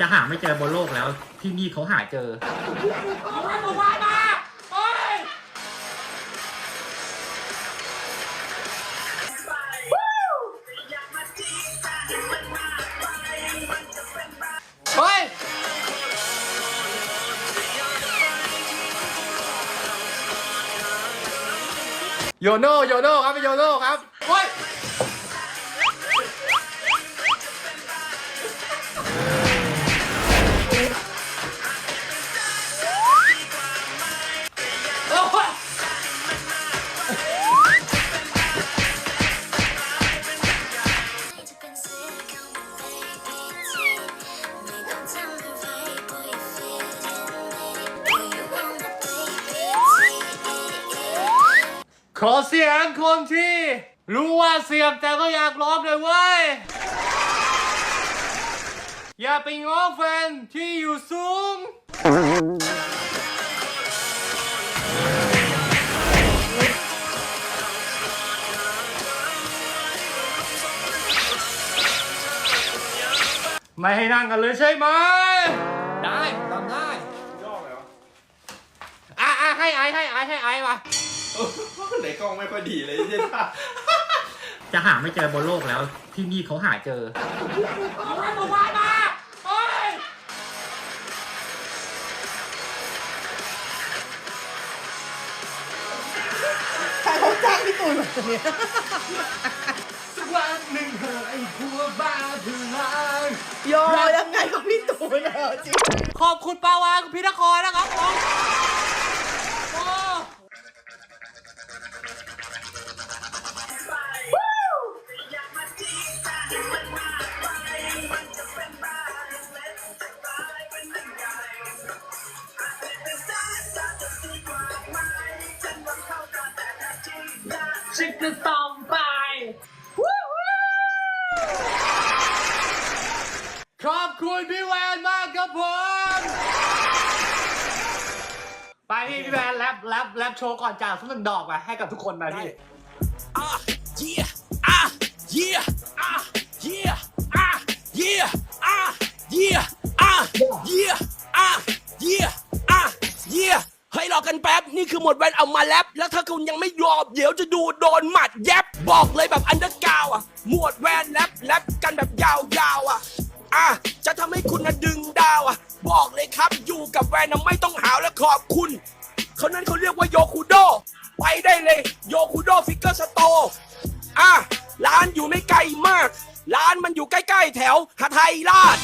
จะหาไม่เจอบนโลกแล้ว ที่นี่เขาหาเจอเฮ้ยโยโน่โยโน่ครับเป็นโยโน่ครับเฮ้ย ขอเสียงคนที่ รู้ว่าเสียงแต่ก็อยากร้องเลยเว้ย อย่าไปง้อแฟนที่อยู่สูง ไม่ให้นั่งกันเลยใช่ไหม ได้ทำได้ย่อเลยวะอะอะให้ไอให้ไอให้ไอมาเออ ไหนกล้องไม่ค่อยดีเลยใช่ปะจะหาไม่เจอบนโลกแล้ว ที่นี่เขาหาเจอใครเขาจ้างพี่ตูนแบบนี้สักวันหนึ่งเธอไอ้ผัวบ้าพลังโยยังไงกับพี่ตูนเออจริงขอบคุณปาวานคุณพินครนะครับผม ฉันก็ต้องไปขอบคุณพี่แวนมากครับผม ไปพี่พี่แวนแรปแรปแรปโชว์ก่อนจากสักหนึ่งดอกไปให้กับทุกคนไปพี่ Ah, yeah, ah, yeah, ah, นี่คือหมดแว่นเอามาแลปแล้วถ้าคุณยังไม่ยอมเดี๋ยวจะดูโดนหมัดแยบบอกเลยแบบอันเดอร์กาวอะ หมวดแว่นแลปแลปกันแบบยาวๆอะอะจะทำให้คุณนะดึงดาวอะ บอกเลยครับอยู่กับแวนนะไม่ต้องหาวและขอบคุณเขานั้นเขาเรียกว่าโยคูโดไปได้เลยโยคูโดฟิกเกอร์สโตอะร้านอยู่ไม่ไกลมาก ร้านมันอยู่ใกล้ ๆ แถวหาไทยราช